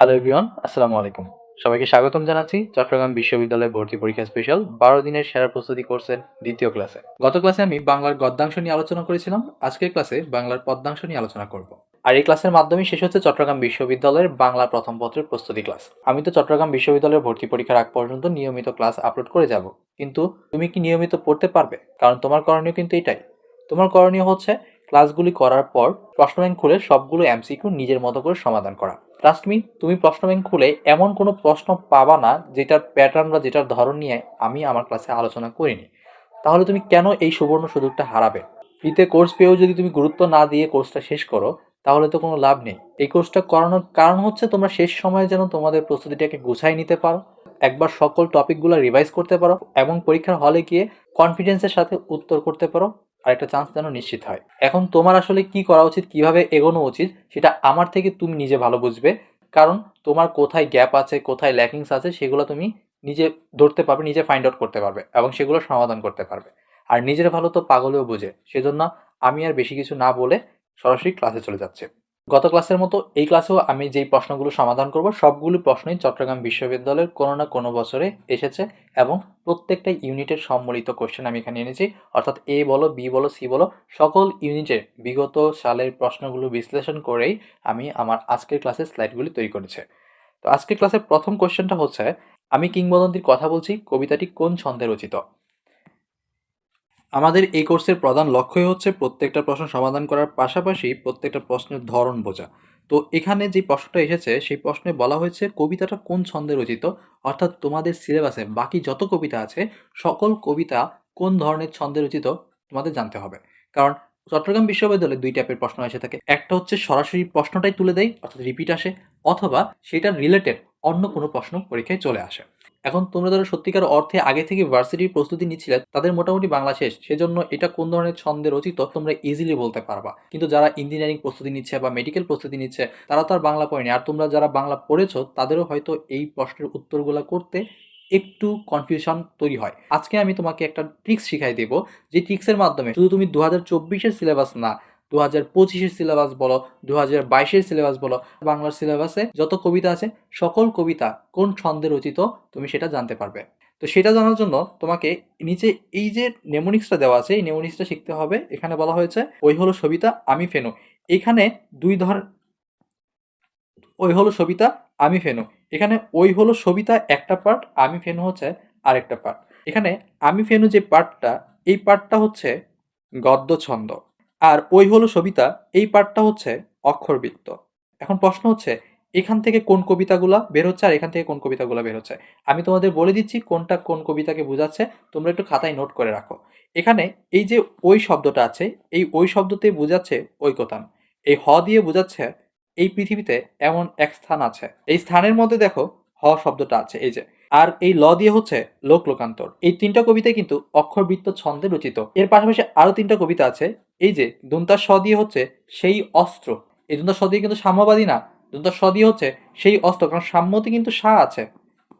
Hello everyone আসসালামু আলাইকুম সবাইকে স্বাগতম জানাচ্ছি চট্টগ্রাম বিশ্ববিদ্যালয় ভর্তি পরীক্ষা স্পেশাল বারো দিনের সেরা প্রস্তুতি কোর্সের দ্বিতীয় ক্লাসে গত ক্লাসে আমি বাংলার গদ্যাংশ নিয়ে আলোচনা করেছিলাম। আজকের ক্লাসে বাংলার পদ্যাংশ নিয়ে আলোচনা করব। আর এই ক্লাসের মাধ্যমে শেষ হচ্ছে চট্টগ্রাম বিশ্ববিদ্যালয়ের বাংলা প্রথম পত্রের প্রস্তুতি ক্লাস আমি তো চট্টগ্রাম বিশ্ববিদ্যালয়ের ভর্তি পরীক্ষার আগ পর্যন্ত নিয়মিত ক্লাস আপলোড করে যাব। কিন্তু তুমি কি নিয়মিত পড়তে পারবে? কারণ তোমার করণীয় কিন্তু এটাই। তোমার করণীয় হচ্ছে ক্লাসগুলি করার পর প্রশ্ন ব্যাংক খুলে সবগুলো এমসিকিউ নিজের মতো করে সমাধান করা। ট্রাস্ট মি তুমি প্রশ্ন ব্যাংক খুলে এমন কোনো প্রশ্ন পাবা না যেটার প্যাটার্ন বা যেটার ধরন নিয়ে আমি আমার ক্লাসে আলোচনা করিনি। তাহলে তুমি কেন এই সুবর্ণ সুযোগটা হারাবে? ফ্রিতে কোর্স পেয়েও যদি তুমি গুরুত্ব না দিয়ে কোর্সটা শেষ করো, তাহলে তো কোনো লাভ নেই। এই কোর্সটা করানোর কারণ হচ্ছে তোমরা শেষ সময়ে যেন তোমাদের প্রস্তুতিটাকে গুছাই নিতে পারো, একবার সকল টপিকগুলো রিভাইজ করতে পারো এবং পরীক্ষার হলে গিয়ে কনফিডেন্সের সাথে উত্তর করতে পারো। আর একটা চান্স যেন নিশ্চিত হয়। এখন তোমার আসলে কি করা উচিত, কীভাবে এগোনো উচিত, সেটা আমার থেকে তুমি নিজে ভালো বুঝবে। কারণ তোমার কোথায় গ্যাপ আছে, কোথায় ল্যাকিংস আছে, সেগুলো তুমি নিজে ধরতে পারবে, নিজে ফাইন্ড আউট করতে পারবে এবং সেগুলো সমাধান করতে পারবে। আর নিজের ভালো তো পাগলেও বোঝে, সেজন্য আমি আর বেশি কিছু না বলে সরাসরি ক্লাসে চলে যাচ্ছে। গত ক্লাসের মতো এই ক্লাসেও আমি যেই প্রশ্নগুলো সমাধান করব, সবগুলো প্রশ্নই চট্টগ্রাম বিশ্ববিদ্যালয়ের কোনো না কোনো বছরে এসেছে এবং প্রত্যেকটা ইউনিটের সম্মিলিত কোশ্চেন আমি এখানে এনেছি। অর্থাৎ এ বলো বি বলো সি বলো, সকল ইউনিটের বিগত সালের প্রশ্নগুলো বিশ্লেষণ করেই আমি আমার আজকের ক্লাসের স্লাইডগুলি তৈরি করেছি। তো আজকের ক্লাসের প্রথম কোশ্চেনটা হচ্ছে, আমি কিংবদন্তির কথা বলছি, কবিতাটি কোন ছন্দে রচিত? আমাদের এই কোর্সের প্রধান লক্ষ্যই হচ্ছে প্রত্যেকটা প্রশ্ন সমাধান করার পাশাপাশি প্রত্যেকটা প্রশ্নের ধরন বোঝা। তো এখানে যে প্রশ্নটা এসেছে, সেই প্রশ্নে বলা হয়েছে কবিতাটা কোন ছন্দে রচিত? অর্থাৎ তোমাদের সিলেবাসে বাকি যত কবিতা আছে, সকল কবিতা কোন ধরনের ছন্দে রচিত তোমাদের জানতে হবে। কারণ চট্টগ্রাম বিশ্ববিদ্যালয়ে দুই টাইপের প্রশ্ন এসে থাকে। একটা হচ্ছে সরাসরি প্রশ্নটাই তুলে দেয় অর্থাৎ রিপিট আসে, অথবা সেটার রিলেটেড অন্য কোনো প্রশ্ন পরীক্ষায় চলে আসে। এখন তোমরা যারা সত্যিকার অর্থে আগে থেকে ভার্সিটির প্রস্তুতি নিচ্ছিলে, তাদের মোটামুটি বাংলা শেষ। সেজন্য এটা কোন ধরনের ছন্দে রচিত তোমরা ইজিলি বলতে পারবা। কিন্তু যারা ইঞ্জিনিয়ারিং প্রস্তুতি নিচ্ছে বা মেডিকেল প্রস্তুতি নিচ্ছে, তারা তো আর বাংলা পড়েনি। আর তোমরা যারা বাংলা পড়েছো, তাদেরও হয়তো এই প্রশ্নের উত্তরগুলো করতে একটু কনফিউশন তৈরি হয়। আজকে আমি তোমাকে একটা ট্রিক্স শিখাই দেবো। যে ট্রিক্সের মাধ্যমে শুধু তুমি দু হাজার সিলেবাস না দু হাজার পঁচিশের সিলেবাস বলো দু হাজার বাইশের সিলেবাস বলো, বাংলার সিলেবাসে যত কবিতা আছে, সকল কবিতা কোন ছন্দে রচিত তুমি সেটা জানতে পারবে। তো সেটা জানার জন্য তোমাকে নিচে এই যে নেমোনিক্সটা দেওয়া আছে, এই নেমোনিক্সটা শিখতে হবে। এখানে বলা হয়েছে, ওই হলো সবিতা, আমি ফেনু। এখানে দুই ধর, ওই হলো সবিতা, আমি ফেনু। এখানে, ওই হলো সবিতা, একটা পার্ট আমি ফেনু হচ্ছে আরেকটা পার্ট এখানে, আমি ফেনু যে পার্টটা এই পার্টটা হচ্ছে গদ্য ছন্দ আর ওই হলো সবিতা, এই পার্টটা হচ্ছে অক্ষরবৃত্ত। এখন প্রশ্ন হচ্ছে, এখান থেকে কোন কবিতাগুলা বের হচ্ছে আর এখান থেকে কোন কবিতাগুলো বের হচ্ছে? আমি তোমাদের বলে দিচ্ছি কোনটা কোন কবিতাকে বোঝাচ্ছে, তোমরা একটু খাতায় নোট করে রাখো। এখানে এই যে ওই শব্দটা আছে, এই ওই শব্দতে বোঝাচ্ছে ঐকতান। এই হ দিয়ে বোঝাচ্ছে এই পৃথিবীতে এমন এক স্থান আছে। এই স্থানের মধ্যে দেখো হ শব্দটা আছে, এই যে। আর এই ল দিয়ে হচ্ছে লোক লোকান্তর এই তিনটা কবিতাই কিন্তু অক্ষরবৃত্ত ছন্দে রচিত। এর পাশাপাশি আরও তিনটা কবিতা আছে এই যে দন্তার স দিয়ে হচ্ছে সেই অস্ত্র। এই দন্তার স দিয়ে কিন্তু সাম্যবাদী না। দন্তার স দিয়ে হচ্ছে সেই অস্ত্র, কারণ সাম্যতে কিন্তু সা আছে।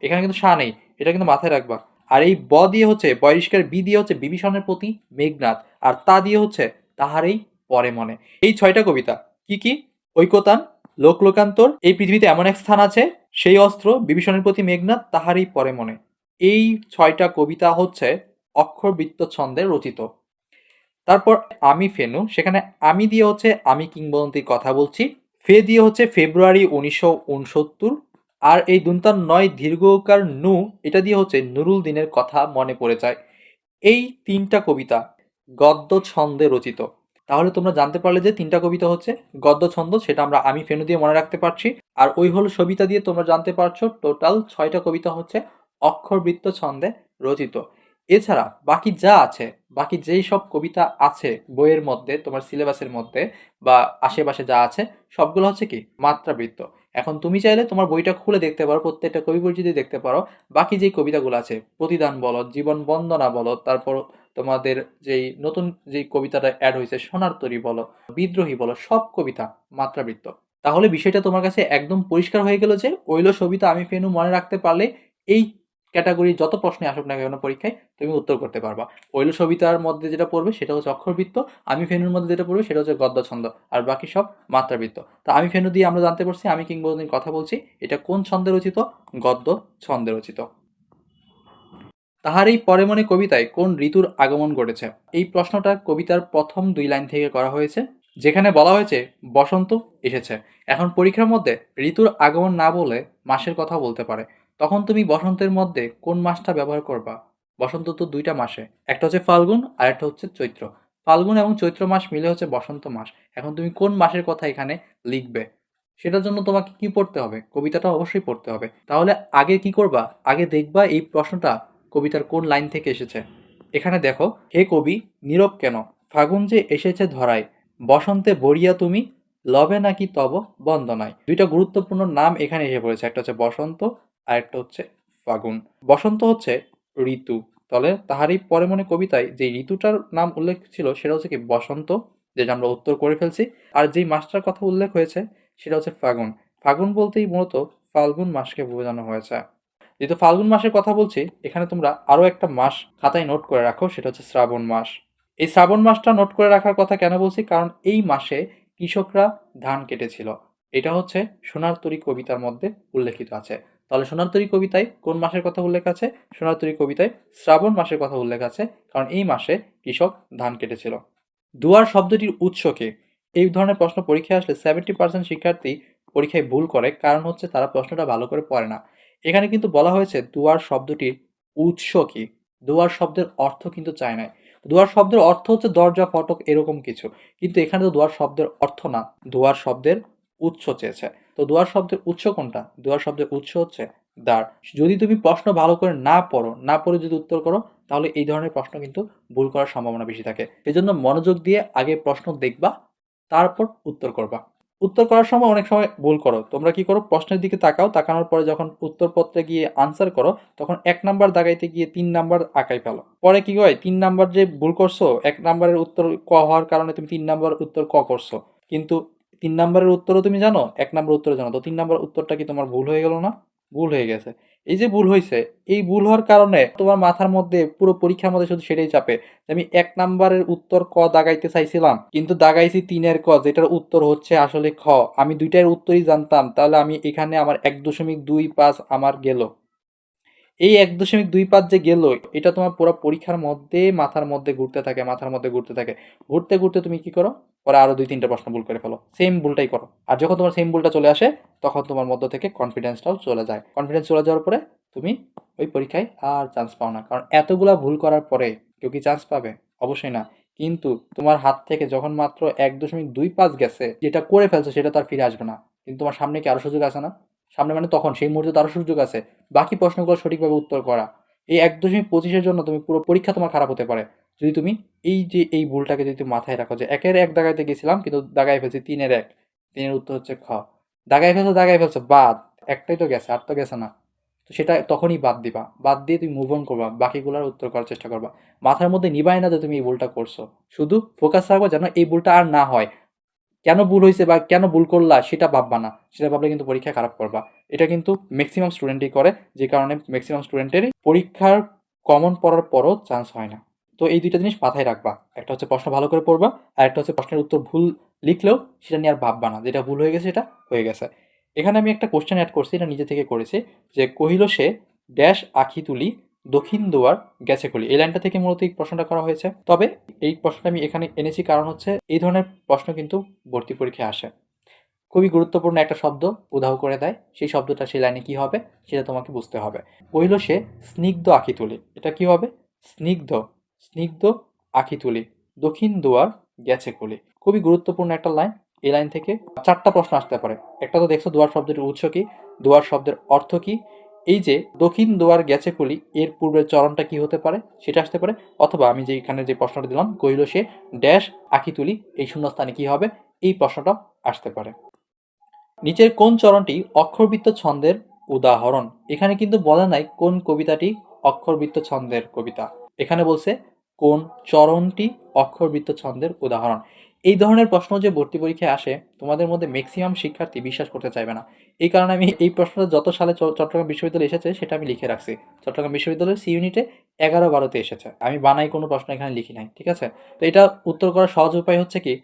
এখানে কিন্তু সা নেই। এটা কিন্তু মাথায় রাখবা। আর এই ব দিয়ে হচ্ছে বহিষ্কার, বি দিয়ে হচ্ছে বিভীষণের প্রতি মেঘনাথ আর তা দিয়ে হচ্ছে তাহারই পরে মনে। এই ছয়টা কবিতা কি কি? ঐকতান লোক লোকান্তর এই পৃথিবীতে এমন এক স্থান আছে, সেই অস্ত্র, বিভীষণের প্রতি মেঘনাথ তাহারই পরে মনে। এই ছয়টা কবিতা হচ্ছে অক্ষরবৃত্ত ছন্দে রচিত। তারপর আমি ফেনু, সেখানে আমি দিয়ে হচ্ছে আমি কিংবদন্তির কথা বলছি। ফে দিয়ে হচ্ছে ফেব্রুয়ারি উনিশশো উনসত্তর। আর এই দুন্তার নয় দীর্ঘকার নু, এটা দিয়ে হচ্ছে নুরুল দিনের কথা মনে পড়ে যায়। এই তিনটা কবিতা গদ্য ছন্দে রচিত। তাহলে তোমরা জানতে পারলে যে তিনটা কবিতা হচ্ছে গদ্য ছন্দ সেটা আমরা আমি ফেনু দিয়ে মনে রাখতে পারছি। আর ওই হলো সবিতা দিয়ে তোমরা জানতে পারছ, টোটাল ছয়টা কবিতা হচ্ছে অক্ষরবৃত্ত ছন্দে রচিত। এছাড়া বাকি যা আছে, বাকি যেই সব কবিতা আছে বইয়ের মধ্যে, তোমার সিলেবাসের মধ্যে বা আশেপাশে যা আছে, সবগুলো হচ্ছে কি? মাত্রাবৃত্ত। এখন তুমি চাইলে তোমার বইটা খুলে দেখতে পারো, প্রত্যেকটা কবি পরিচিতি দেখতে পারো। বাকি যেই কবিতাগুলো আছে, প্রতিদান বলো, জীবন বন্দনা বলো, তারপর তোমাদের যেই নতুন যেই কবিতাটা অ্যাড হয়েছে সোনার তরী বলো, বিদ্রোহী বলো, সব কবিতা মাত্রাবৃত্ত। তাহলে বিষয়টা তোমার কাছে একদম পরিষ্কার হয়ে গেল যে ওইলো সবিতা আমি ফেনু মনে রাখতে পারলে এই ক্যাটাগরি যত প্রশ্নে আসুক না কেন পরীক্ষায় তুমি উত্তর করতে পারবা। ওইলো সবিতার মধ্যে যেটা পড়বে সেটা হচ্ছে অক্ষরবৃত্ত, আমি ফেনুর মধ্যে যেটা পড়বে সেটা হচ্ছে গদ্য ছন্দ আর বাকি সব মাত্রাবৃত্ত। তো আমি ফেনু দিয়ে আমরা জানতে পারছি, আমি কিংবদন্তির কথা বলছি, এটা কোন ছন্দে রচিত? গদ্য ছন্দে রচিত। তাহার এই পরে মনে কবিতায় কোন ঋতুর আগমন ঘটেছে? এই প্রশ্নটা কবিতার প্রথম দুই লাইন থেকে করা হয়েছে, যেখানে বলা হয়েছে, বসন্ত এসেছে। এখন পরীক্ষার মধ্যে ঋতুর আগমন না বলে মাসের কথা বলতে পারে। তখন তুমি বসন্তের মধ্যে কোন মাসটা ব্যবহার করবা? বসন্ত তো দুইটা মাসে, একটা হচ্ছে ফাল্গুন আর একটা হচ্ছে চৈত্র। ফাল্গুন এবং চৈত্র মাস মিলে হচ্ছে বসন্ত মাস। এখন তুমি কোন মাসের কথা এখানে লিখবে? সেটার জন্য তোমাকে কি পড়তে হবে? কবিতাটা অবশ্যই পড়তে হবে। তাহলে আগে কি করবা? আগে দেখবা এই প্রশ্নটা কবিতার কোন লাইন থেকে এসেছে। এখানে দেখো, হে কবি, নীরব কেন? ফাগুন যে এসেছে ধরায়। বসন্তে বরিয়া তুমি, লবে নাকি তব বন্দনায়? দুইটা গুরুত্বপূর্ণ নাম এখানে এসে পড়েছে। একটা হচ্ছে বসন্ত আর একটা হচ্ছে ফাগুন। বসন্ত হচ্ছে ঋতু। তাহলে তাহারই পরে মনে কবিতায় যে ঋতুটার নাম উল্লেখ ছিল সেটা হচ্ছে কি বসন্ত, যেটা আমরা উত্তর করে ফেলছি। আর যেই মাসটার কথা উল্লেখ হয়েছে সেটা হচ্ছে ফাগুন। ফাগুন বলতেই মূলত ফাল্গুন মাসকে বোঝানো হয়েছে। যেহেতু ফাল্গুন মাসের কথা বলছি, এখানে তোমরা আরও একটা মাস খাতায় নোট করে রাখো, সেটা হচ্ছে শ্রাবণ মাস। এই শ্রাবণ মাসটা নোট করে রাখার কথা কেন বলছি? কারণ এই মাসে কৃষকরা ধান কেটেছিল। এটা হচ্ছে সোনার তরী কবিতার মধ্যে উল্লেখিত আছে। তাহলে সোনার তরী কবিতায় কোন মাসের কথা উল্লেখ আছে? সোনার তরী কবিতায় শ্রাবণ মাসের কথা উল্লেখ আছে, কারণ এই মাসে কৃষক ধান কেটেছিল। দুয়ার শব্দটির উৎস কে? এই ধরনের প্রশ্ন পরীক্ষায় আসলে সেভেন্টি পার্সেন্ট শিক্ষার্থী পরীক্ষায় ভুল করে, কারণ হচ্ছে তারা প্রশ্নটা ভালো করে পড়ে না। এখানে কিন্তু বলা হয়েছে দুয়ার শব্দটির উৎস কি? দুয়ার শব্দের অর্থ কিন্তু চায় নাই। দুয়ার শব্দের অর্থ হচ্ছে দরজা, ফটক এরকম কিছু। কিন্তু এখানে তো দুয়ার শব্দের অর্থ না। দুয়ার শব্দের উৎস চেয়েছে। তো দুয়ার শব্দের উৎস কোনটা? দুয়ার শব্দের উৎস হচ্ছে দ্বার। যদি তুমি প্রশ্ন ভালো করে না পড়ো, না পড়ে যদি উত্তর করো, তাহলে এই ধরনের প্রশ্ন কিন্তু ভুল করার সম্ভাবনা বেশি থাকে। এজন্য মনোযোগ দিয়ে আগে প্রশ্ন দেখবা, তারপর উত্তর করবা। উত্তর করার সময় অনেক সময় ভুল করো। তোমরা কি করো? প্রশ্নের দিকে তাকাও। তাকানোর পরে যখন উত্তরপত্রে গিয়ে আনসার করো, তখন এক নাম্বার দাগাইতে গিয়ে তিন নাম্বার আঁকাই ফেলো। পরে কি হয়? তিন নাম্বার যে ভুল করছ, এক নাম্বারের উত্তর ক হওয়ার কারণে তুমি তিন নাম্বার উত্তর ক করছ। কিন্তু তিন নাম্বারের উত্তরও তুমি জানো, এক নাম্বার উত্তরও জানো। তো তিন নাম্বার উত্তরটা কি তোমার ভুল হয়ে গেল না? ভুল হয়ে গেছে। এই যে ভুল হয়েছে, এই ভুল হওয়ার কারণে তোমার মাথার মধ্যে পুরো পরীক্ষার মধ্যে শুধু সেটাই চাপে আমি এক নাম্বারের উত্তর ক দাগাইতে চাইছিলাম, কিন্তু দাগাইছি তিনের ক, যেটার উত্তর হচ্ছে আসলে খ। আমি দুইটার উত্তরই জানতাম, তাহলে আমি এখানে আমার এক দশমিক দুই পাঁচ আমার গেল। এই এক দশমিক দুই পাঁচ যে গেল, এটা তোমার পুরো পরীক্ষার মধ্যে, মাথার মধ্যে ঘুরতে থাকে, মাথার মধ্যে ঘুরতে থাকে। ঘুরতে ঘুরতে তুমি কি করো? পরে আরও দুই, তিনটা প্রশ্ন ভুল করে ফেলো। সেম ভুলটাই করো। আর যখন তোমার সেম ভুলটা চলে আসে, তখন তোমার মধ্য থেকে কনফিডেন্সটাও চলে যায়। কনফিডেন্স চলে যাওয়ার পরে তুমি ওই পরীক্ষায় আর চান্স পাও না। কারণ এতগুলা ভুল করার পরে কেউ কি চান্স পাবে? অবশ্যই না। কিন্তু তোমার হাত থেকে যখন মাত্র এক দশমিক দুই পাঁচ গেছে, যেটা করে ফেলছো সেটা তো আর ফিরে আসবে না। কিন্তু তোমার সামনে কি আরও সুযোগ আছে না? সামনে মানে তখন, সেই মুহূর্তে তো আরও সুযোগ আছে। বাকি প্রশ্নগুলো সঠিকভাবে উত্তর করা। এই এক দশমিক পঁচিশের জন্য তুমি পুরো পরীক্ষা তোমার খারাপ হতে পারে। যদি তুমি এই যে এই ভুলটাকে যদি মাথায় রাখো যে একের এক দাগাইতে গেছিলাম, কিন্তু দাগাই ফেলছি তিনের এক, তিনের উত্তর হচ্ছে খ। দাগাই ফেলছো দাগাই ফেলছো, বাদ। একটাই তো গেছে, আর তো গেছে না। তো সেটা তখনই বাদ দিবা। বাদ দিয়ে তুমি মুভ অন করবা, বাকিগুলোর উত্তর করার চেষ্টা করবা। মাথার মধ্যে নিবাই না যে তুমি এই ভুলটা করছ। শুধু ফোকাস রাখবা যেন এই ভুলটা আর না হয়। কেন ভুল হয়েছে বা কেন ভুল করলা সেটা ভাববা না। সেটা ভাবলে কিন্তু পরীক্ষা খারাপ করবা। এটা কিন্তু ম্যাক্সিমাম স্টুডেন্টই করে, যে কারণে ম্যাক্সিমাম স্টুডেন্টেরই পরীক্ষার কমন পড়ার পরও চান্স হয় না। তো এই দুইটা জিনিস মাথায় রাখবা। একটা হচ্ছে প্রশ্ন ভালো করে পড়বা, আর একটা হচ্ছে প্রশ্নের উত্তর ভুল লিখলেও সেটা নিয়ে আর ভাববা না। যেটা ভুল হয়ে গেছে, সেটা হয়ে গেছে। এখানে আমি একটা কোশ্চেন অ্যাড করছি, এটা নিজে থেকে করেছি, যে কহিল সে, ড্যাশ আখি তুলি দক্ষিণ দুয়ার গেছে খুলি। এই লাইনটা থেকে মূলত এই প্রশ্নটা করা হয়েছে। তবে এই প্রশ্নটা আমি এখানে এনেছি কারণ হচ্ছে এই ধরনের প্রশ্ন কিন্তু ভর্তি পরীক্ষায় আসে। খুবই গুরুত্বপূর্ণ একটা শব্দ উদাহ করে দেয়। সেই শব্দটা সেই লাইনে কি হবে সেটা তোমাকে বুঝতে হবে। কহিল সে, স্নিগ্ধ আখি তুলি। এটা কি হবে? স্নিগ্ধ স্নিগ্ধ আখি তুলি। দক্ষিণ দুয়ার গেছে খুলি। খুবই গুরুত্বপূর্ণ একটা লাইন। এই লাইন থেকে চারটা প্রশ্ন আসতে পারে। একটা তো দেখছ দুয়ার শব্দের উৎস কি? দুয়ার শব্দের অর্থ কি? এই যে দক্ষিণ দুয়ার গেছে কলি, এর পূর্বের চরণটা কি হতে পারে? সেটা আসতে পারে। অথবা আমি যে এখানে যে প্রশ্নটা দিলাম, কহিল সে, ড্যাশ, আঁকি তুলি, এই শূন্যস্থানে কি হবে? এই প্রশ্নটা আসতে পারে। নিচের কোন চরণটি অক্ষরবৃত্ত ছন্দের উদাহরণ? এখানে কিন্তু বলা নাই কোন কবিতাটি অক্ষরবৃত্ত ছন্দের কবিতা। এখানে বলছে, কোন চরণটি অক্ষরবৃত্ত ছন্দের উদাহরণ? এই ধরনের প্রশ্ন যে ভর্তি পরীক্ষায় আসে, তোমাদের মধ্যে ম্যাক্সিমাম শিক্ষার্থী বিশ্বাস করতে চাইবে না। এই কারণে আমি এই প্রশ্নটা যত সালে চট্টগ্রাম বিশ্ববিদ্যালয়ে এসেছে, সেটা আমি লিখে রাখছি। চট্টগ্রাম বিশ্ববিদ্যালয়ের সি ইউনিটে এগারো বারোতে এসেছে। আমি বানাই কোনো প্রশ্ন এখানে লিখি নাই, ঠিক আছে? তো এটা উত্তর করার সহজ উপায় হচ্ছে কি,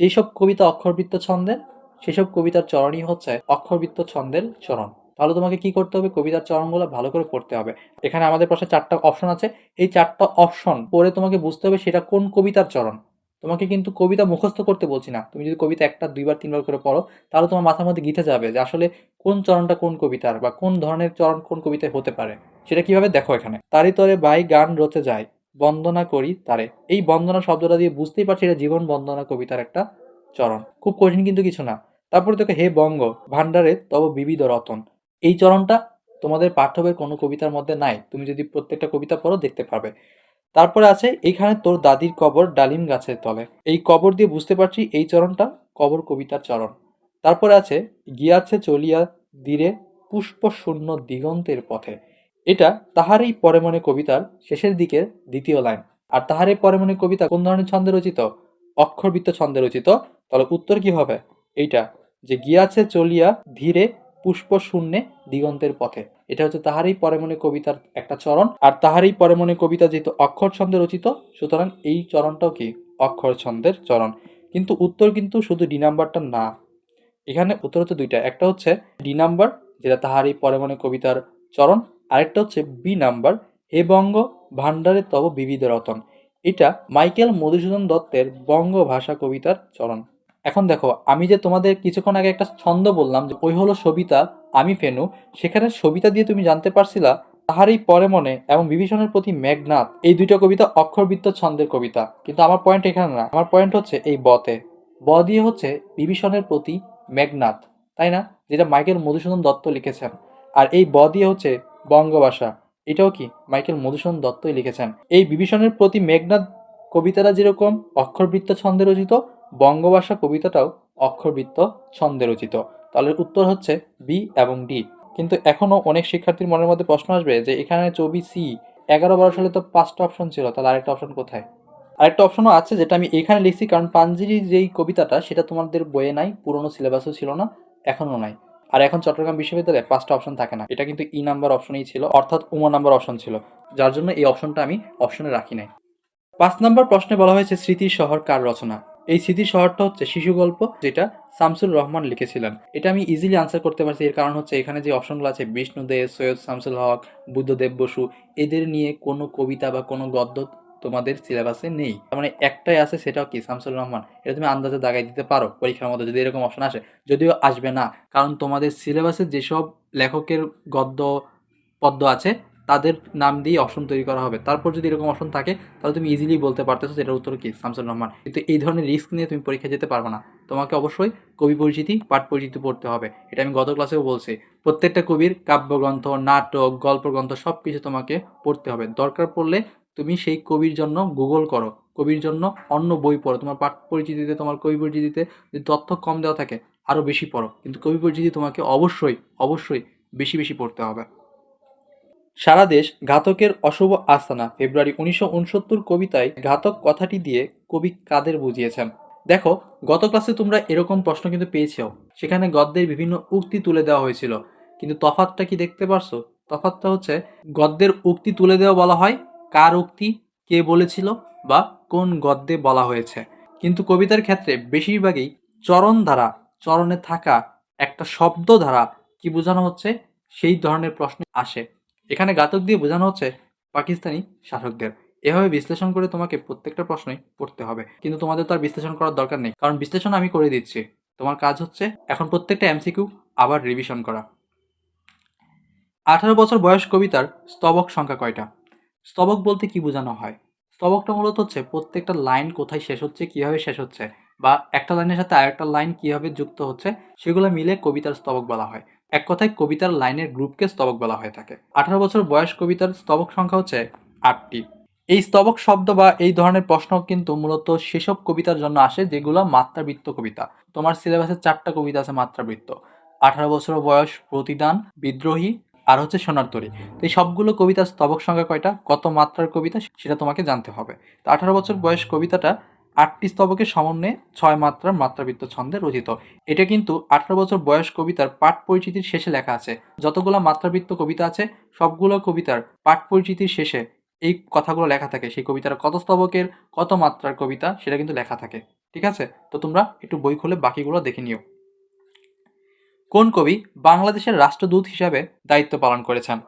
যেসব কবিতা অক্ষরবৃত্ত ছন্দের, সেসব কবিতার চরণই হচ্ছে অক্ষরবৃত্ত ছন্দের চরণ। তাহলে তোমাকে কি করতে হবে? কবিতার চরণগুলো ভালো করে পড়তে হবে। এখানে আমাদের পাশে চারটা অপশন আছে। এই চারটা অপশন পড়ে তোমাকে বুঝতে হবে সেটা কোন কবিতার চরণ। তোমাকে কিন্তু কবিতা মুখস্থ করতে বলছি না। তুমি যদি কবিতা একটা, দুইবার, তিনবার করে পড়ো, তাহলে তোমার মাথার মধ্যে গীতে যাবে যে আসলে কোন চরণটা কোন কবিতার বা কোন ধরনের চরণ কোন কবিতায় হতে পারে। সেটা কীভাবে দেখো এখানে? তারি তরে বাই গান রচে যায় বন্দনা করি তারে। এই বন্দনা শব্দটা দিয়ে বুঝতেই পারছি এটা জীবন বন্দনা কবিতার একটা চরণ। খুব কঠিন কিন্তু কিছু না। তারপরে তোকে হে বঙ্গ ভান্ডারে তব বিবিধ রতন। এই চরণটা তোমাদের পাঠ্যবের কোনো কবিতার মধ্যে নাই। তুমি যদি প্রত্যেকটা কবিতা পড়ো, দেখতে পারবে। তারপরে আছে, এইখানে তোর দাদির কবর ডালিম গাছের তলে। এই কবর দিয়ে বুঝতে পারছি এই চরণটা কবর কবিতার চরণ। তারপরে আছে, গিয়াছে চলিয়া ধীরে পুষ্প শূন্য দিগন্তের পথে। এটা তাহারই পরে মনে কবিতার শেষের দিকের দ্বিতীয় লাইন। আর তাহারই পরে মনে কবিতা কোন ধরনের ছন্দে রচিত? অক্ষরবৃত্ত ছন্দে রচিত। তাহলে উত্তর কি হবে? এইটা, যে গিয়াছে চলিয়া ধীরে পুষ্প শূন্যে দিগন্তের পথে। এটা হচ্ছে তাহারই পরে মনে কবিতার একটা চরণ। আর তাহারই পরে মনে কবিতা যেহেতু অক্ষর ছন্দে রচিত, সুতরাং এই চরণটাও কি? অক্ষর ছন্দের চরণ। কিন্তু উত্তর কিন্তু শুধু ডি নাম্বারটা না। এখানে উত্তর হচ্ছে দুইটা। একটা হচ্ছে ডি নাম্বার, যেটা তাহারই পরে মনে কবিতার চরণ। আরেকটা হচ্ছে বি নাম্বার, হে বঙ্গ ভান্ডারে তব বিবিধ রতন। এটা মাইকেল মধুসূদন দত্তের বঙ্গ ভাষা কবিতার চরণ। এখন দেখো, আমি যে তোমাদের কিছুক্ষণ আগে একটা ছন্দ বললাম যে, ওই হলো সবিতা, আমি ফেনু। সেখানে সবিতা দিয়ে তুমি জানতে পারছিলা তাহারই পরে মনে এবং বিভীষণের প্রতি মেঘনাথ এই দুইটা কবিতা অক্ষরবৃত্ত ছন্দের কবিতা। কিন্তু আমার পয়েন্ট এখানে না, আমার পয়েন্ট হচ্ছে এই বতে। ব দিয়ে হচ্ছে বিভীষণের প্রতি মেঘনাথ তাই না? যেটা মাইকেল মধুসূদন দত্ত লিখেছেন। আর এই ব দিয়ে হচ্ছে বঙ্গভাষা, এটাও কি মাইকেল মধুসূদন দত্তই লিখেছেন। এই বিভীষণের প্রতি মেঘনাথ কবিতাটা যেরকম অক্ষরবৃত্ত ছন্দে রচিত বঙ্গভাষা কবিতাটাও অক্ষরবৃত্ত ছন্দে রচিত। তাহলে উত্তর হচ্ছে বি এবং ডি কিন্তু এখনও অনেক শিক্ষার্থীর মনের মধ্যে প্রশ্ন আসবে যে এখানে চবি সি এগারো বারো সালে তো পাঁচটা অপশন ছিল, তাহলে আরেকটা অপশন কোথায়? আরেকটা অপশনও আছে যেটা আমি এখানে লিখছি, কারণ পাঞ্জিরি যেই কবিতাটা, সেটা তোমাদের বইয়ে নাই, পুরনো সিলেবাসও ছিল না, এখনও নাই। আর এখন চট্টগ্রাম বিশ্ববিদ্যালয়ে পাঁচটা অপশন থাকে না। এটা কিন্তু ই নাম্বার অপশনেই ছিল, অর্থাৎ উমা নাম্বার অপশন ছিল, যার জন্য এই অপশনটা আমি অপশনে রাখি নাই। পাঁচ নাম্বার প্রশ্নে বলা হয়েছে, স্মৃতির শহর কার রচনা? এই স্মৃতি শহরটা হচ্ছে শিশু গল্প, যেটা শামসুল রহমান লিখেছিলেন। এটা আমি ইজিলি আনসার করতে পারছি, এর কারণ হচ্ছে এখানে যে অপশনগুলো আছে, বিষ্ণু দে, সৈয়দ শামসুল হক, বুদ্ধদেব বসু, এদের নিয়ে কোনো কবিতা বা কোনো গদ্য তোমাদের সিলেবাসে নেই। তার মানে একটাই আছে, সেটাও কি? শামসুল রহমান। এটা তুমি আন্দাজে দাগাই দিতে পারো, পরীক্ষার মধ্যে যদি এরকম অপশন আসে। যদিও আসবে না, কারণ তোমাদের সিলেবাসে যেসব লেখকের গদ্য, পদ্য আছে তাদের নাম দিয়ে অপশন তৈরি করা হবে। তারপর যদি এরকম অপশন থাকে, তাহলে তুমি ইজিলি বলতে পারতেছো যেটার উত্তর কি শামসুল রহমান। কিন্তু এই ধরনের রিস্ক নিয়ে তুমি পরীক্ষা যেতে পারবে না। তোমাকে অবশ্যই কবি পরিচিতি, পাঠ পরিচিতি পড়তে হবে। এটা আমি গত ক্লাসেও বলছি। প্রত্যেকটা কবির কাব্যগ্রন্থ, নাটক, গল্পগ্রন্থ সব কিছু তোমাকে পড়তে হবে। দরকার পড়লে তুমি সেই কবির জন্য গুগল করো। কবির জন্য অন্য বই পড়ো। তোমার পাঠ পরিচিতিতে, তোমার কবি পরিচিতিতে যদি তথ্য কম দেওয়া থাকে আরও বেশি পড়ো। কিন্তু কবি পরিচিতি তোমাকে অবশ্যই অবশ্যই বেশি বেশি পড়তে হবে। সারা দেশ ঘাতকের অশুভ আস্তানা ফেব্রুয়ারি উনিশশো উনসত্তর কবিতায় ঘাতক কথাটি দিয়ে কবি কাদের বুঝিয়েছেন? দেখো, গত ক্লাসে তোমরা এরকম প্রশ্ন কিন্তু পেয়েছ সেখানে গদ্যের বিভিন্ন উক্তি তুলে দেওয়া হয়েছিল। কিন্তু তফাতটা কি দেখতে পারছ? তফাতটা হচ্ছে, গদ্যের উক্তি তুলে দেওয়া বলা হয় কার উক্তি, কে বলেছিল বা কোন গদ্যে বলা হয়েছে। কিন্তু কবিতার ক্ষেত্রে বেশিরভাগই চরণ ধারা, চরণে থাকা একটা শব্দ ধারা, কি বোঝানো হচ্ছে? সেই ধরনের প্রশ্ন আসে। এখানে গাতক দিয়ে বোঝানো হচ্ছে পাকিস্তানি শাসকদের। এভাবে বিশ্লেষণ করে তোমাকে প্রত্যেকটা প্রশ্নই পড়তে হবে। কিন্তু তোমাদের তো আর বিশ্লেষণ করার দরকার নেই। কারণ বিশ্লেষণ আমি করে দিচ্ছি। তোমার কাজ হচ্ছে এখন প্রত্যেকটা এমসিকিউ আবার রিভিশন করা। আঠারো বছর বয়স কবিতার স্তবক সংখ্যা কয়টা? স্তবক বলতে কি বোঝানো হয়? স্তবকটা মূলত হচ্ছে প্রত্যেকটা লাইন কোথায় শেষ হচ্ছে, কীভাবে শেষ হচ্ছে, বা একটা লাইনের সাথে আরেকটা লাইন কীভাবে যুক্ত হচ্ছে, সেগুলো মিলে কবিতার স্তবক বলা হয়। এক কথায় কবিতার লাইনের গ্রুপকে স্তবক বলা হয়ে থাকে। আঠারো বছর বয়স কবিতার স্তবক সংখ্যা হচ্ছে আটটি। এই স্তবক শব্দ বা এই ধরনের প্রশ্ন কিন্তু মূলত সেসব কবিতার জন্য আসে যেগুলো মাত্রাবৃত্ত কবিতা। তোমার সিলেবাসে চারটা কবিতা আছে মাত্রাবৃত্ত। আঠারো বছর বয়স প্রতিদান, বিদ্রোহী আর হচ্ছে সোনার তরী। এই সবগুলো কবিতার স্তবক সংখ্যা কয়টা? কত মাত্রার কবিতা? সেটা তোমাকে জানতে হবে। তো আঠারো বছর বয়স কবিতাটা আটটি স্তবকের সমন্বয়ে ছয় মাত্রার মাত্রাবৃত্ত ছন্দে রচিত। এটা কিন্তু আঠারো বছর বয়স কবিতার পাঠ পরিচিতির শেষে লেখা আছে। যতগুলো মাত্রাবৃত্ত কবিতা আছে, সবগুলো কবিতার পাঠ পরিচিতির শেষে এই কথাগুলো লেখা থাকে। সেই কবিতার কত স্তবকের কত মাত্রার কবিতা সেটা কিন্তু লেখা থাকে। ঠিক আছে? তো তোমরা একটু বই খুলে বাকিগুলো দেখে নিও। কোন কবি বাংলাদেশের রাষ্ট্রদূত হিসাবে দায়িত্ব পালন করেছেন?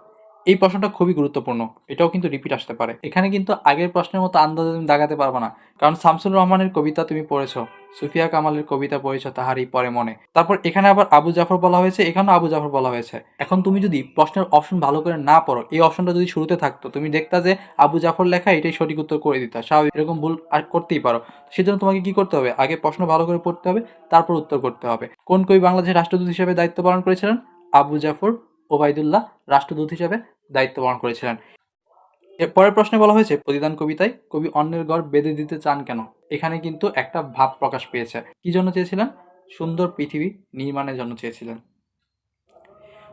এই প্রশ্নটা খুবই গুরুত্বপূর্ণ। এটাও কিন্তু রিপিট আসতে পারে। এখানে কিন্তু আগের প্রশ্নের মতো আন্দাজে তুমি দাগাতে পারবে না। কারণ শামসুর রহমানের কবিতা তুমি পড়েছো, সুফিয়া কামালের কবিতা পড়েছো, তাহারই পরে মনে। তারপর এখানে আবার আবু জাফর বলা হয়েছে, এখানেও আবু জাফর বলা হয়েছে। এখন তুমি যদি প্রশ্নের অপশন ভালো করে না পড়ো, এই অপশনটা যদি শুরুতে থাকতো, তুমি দেখতা যে আবু জাফর লেখা এটাই সঠিক উত্তর করে দিতা। স্বাভাবিক, এরকম ভুল আর করতেই পারো। সেজন্য তোমাকে কি করতে হবে? আগে প্রশ্ন ভালো করে পড়তে হবে, তারপর উত্তর করতে হবে। কোন কবি বাংলাদেশের রাষ্ট্রদূত হিসেবে দায়িত্ব পালন করেছিলেন? আবু জাফর ওবায়দুল্লাহ রাষ্ট্রদূত হিসেবে দায়িত্ব পালন করেছিলেন। পরের প্রশ্নে বলা হয়েছে, প্রতিদান কবিতায় কবি অন্যের ঘর বেঁধে দিতে চান কেন? এখানে কিন্তু একটা ভাব প্রকাশ পেয়েছে। কি জন্য চেয়েছিলেন? সুন্দর পৃথিবী নির্মাণের জন্য চেয়েছিলেন।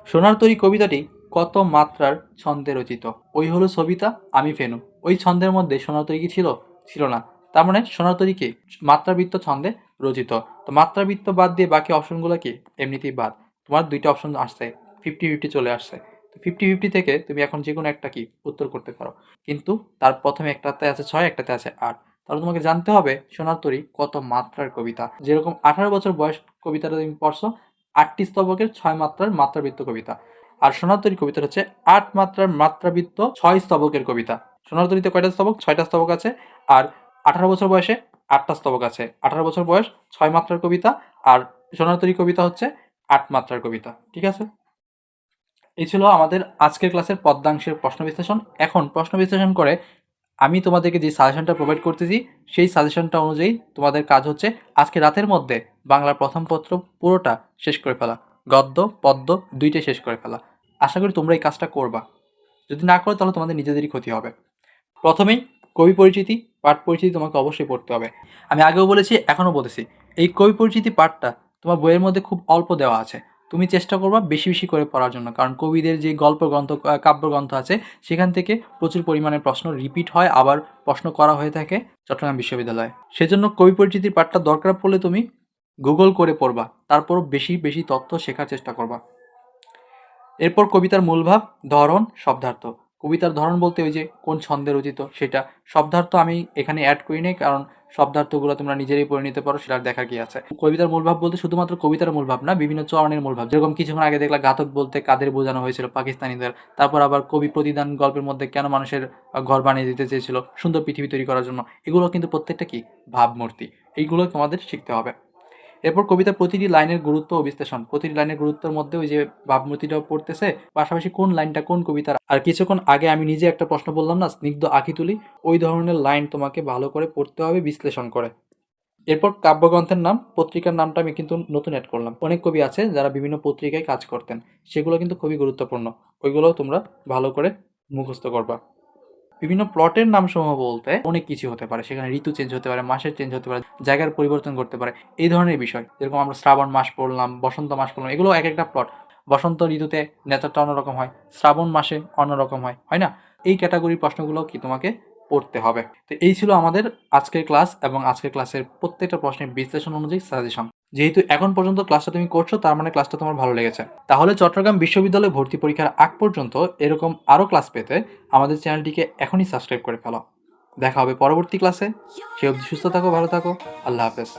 সোনার তরী কবিতাটি কত মাত্রার ছন্দে রচিত? ওই হলো সবিতা, আমি ফেনু। ওই ছন্দের মধ্যে সোনার তরী কি ছিল? ছিল না। তার মানে সোনার তরী কি? মাত্রাবৃত্ত ছন্দে রচিত। তো মাত্রাবৃত্ত বাদ দিয়ে বাকি অপশনগুলো কি? এমনিতেই বাদ। তোমার দুইটা অপশন আসছে। ফিফটি ফিফটি চলে আসছে। তো ফিফটি ফিফটি থেকে তুমি এখন যে কোনো একটা কি উত্তর করতে পারো। কিন্তু তার প্রথমে একটাতে আছে ছয়, একটাতে আছে আট। তাহলে তোমাকে জানতে হবে সোনার তরী কত মাত্রার কবিতা। যেরকম আঠারো বছর বয়স কবিতাটা তুমি পড়ছো, আটটি স্তবকের ছয় মাত্রার মাত্রাবৃত্ত কবিতা। আর সোনার তরী কবিতাটা হচ্ছে আট মাত্রার মাত্রাবৃত্ত ছয় স্তবকের কবিতা। সোনার তরীতে কয়টা স্তবক? ছয়টা স্তবক আছে। আর আঠারো বছর বয়সে আটটা স্তবক আছে। আঠারো বছর বয়স ছয় মাত্রার কবিতা। আর সোনার তরী কবিতা হচ্ছে আট মাত্রার কবিতা। ঠিক আছে? এই ছিল আমাদের আজকের ক্লাসের পদ্মাংশের প্রশ্ন বিশ্লেষণ এখন প্রশ্ন বিশ্লেষণ করে আমি তোমাদেরকে যে সাজেশনটা প্রোভাইড করতেছি, সেই সাজেশনটা অনুযায়ী তোমাদের কাজ হচ্ছে আজকে রাতের মধ্যে বাংলার প্রথম পত্র পুরোটা শেষ করে ফেলা। গদ্য, পদ্য দুইটাই শেষ করে ফেলা। আশা করি তোমরা এই কাজটা করবা। যদি না করো, তাহলে তোমাদের নিজেদেরই ক্ষতি হবে। প্রথমেই কবি পরিচিতি, পাঠ পরিচিতি তোমাকে অবশ্যই পড়তে হবে। আমি আগেও বলেছি, এখনও বলেছি এই কবি পরিচিতি পাঠটা তোমার বইয়ের মধ্যে খুব অল্প দেওয়া আছে। তুমি চেষ্টা করবা বেশি বেশি করে পড়ার জন্য। কারণ কবিদের যে গল্প গ্রন্থ কাব্যগ্রন্থ আছে, সেখান থেকে প্রচুর পরিমাণে প্রশ্ন রিপিট হয়, আবার প্রশ্ন করা হয়ে থাকে চট্টগ্রাম বিশ্ববিদ্যালয়ে। সেজন্য কবি পরিচিতির পাঠটা দরকার পড়লে তুমি গুগল করে পড়বা তারপর বেশি বেশি তথ্য শেখার চেষ্টা করবা। এরপর কবিতার মূলভাব ধরন, শব্দার্থ। কবিতার ধরন বলতে ওই যে কোন ছন্দে রচিত সেটা। শব্দার্থ আমি এখানে অ্যাড করি নাই, কারণ শব্দার্থগুলো তোমরা নিজেরাই পড়ে নিতে পারো, সেটার দেখা কি আছে। কবিতার মূলভাব বলতে শুধুমাত্র কবিতার মূলভাব না, বিভিন্ন চরণের মূলভাব। যেরকম কিছুক্ষণ আগে দেখলাম ঘাতক বলতে কাদের বোঝানো হয়েছিল পাকিস্তানিদের, তারপর আবার কবি প্রতিদান গল্পের মধ্যে কেন মানুষের ঘর বানিয়ে দিতে চেয়েছিল সুন্দর পৃথিবী তৈরি করার জন্য, এগুলো কিন্তু প্রত্যেকটা কি? ভাবমূর্তি। এইগুলো তোমাদের শিখতে হবে। এরপর কবিতার প্রতিটি লাইনের গুরুত্ব ও বিশ্লেষণ। প্রতিটি লাইনের গুরুত্বের মধ্যে ওই যে ভাবমূর্তিটাও পড়তেছে, পাশাপাশি কোন লাইনটা কোন কবিতার। আর কিছুক্ষণ আগে আমি নিজে একটা প্রশ্ন বললাম না, স্নিগ্ধ আঁকি তুলি, ওই ধরনের লাইন তোমাকে ভালো করে পড়তে হবে, বিশ্লেষণ করে। এরপর কাব্যগ্রন্থের নাম, পত্রিকার নামটা আমি কিন্তু নতুন অ্যাড করলাম। অনেক কবি আছে যারা বিভিন্ন পত্রিকায় কাজ করতেন, সেগুলো কিন্তু খুবই গুরুত্বপূর্ণ। ওইগুলোও তোমরা ভালো করে মুখস্থ করবা। বিভিন্ন প্লটের নাম সমূহ বলতে অনেক কিছু হতে পারে। সেখানে ঋতু চেঞ্জ হতে পারে, মাসের চেঞ্জ হতে পারে, জায়গার পরিবর্তন করতে পারে, এই ধরনের বিষয়। যেরকম আমরা শ্রাবণ মাস পড়লাম, বসন্ত মাস পড়লাম, এগুলো এক একটা প্লট বসন্ত ঋতুতে নেচারটা অন্যরকম হয়, শ্রাবণ মাসে অন্যরকম হয় হয় না? এই ক্যাটাগরির প্রশ্নগুলো কি তোমাকে পড়তে হবে? তো এই ছিল আমাদের আজকের ক্লাস এবং আজকের ক্লাসের প্রত্যেকটা প্রশ্নের বিশ্লেষণ অনুযায়ী সাজেশন যেহেতু এখন পর্যন্ত ক্লাসটা তুমি করছ, তার মানে ক্লাসটা তোমার ভালো লেগেছে। তাহলে চট্টগ্রাম বিশ্ববিদ্যালয়ে ভর্তি পরীক্ষার আগ পর্যন্ত এরকম আরও ক্লাস পেতে আমাদের চ্যানেলটিকে এখনই সাবস্ক্রাইব করে ফেলো। দেখা হবে পরবর্তী ক্লাসে সে অবধি সুস্থ থাকো, ভালো থাকো। আল্লাহ হাফেজ।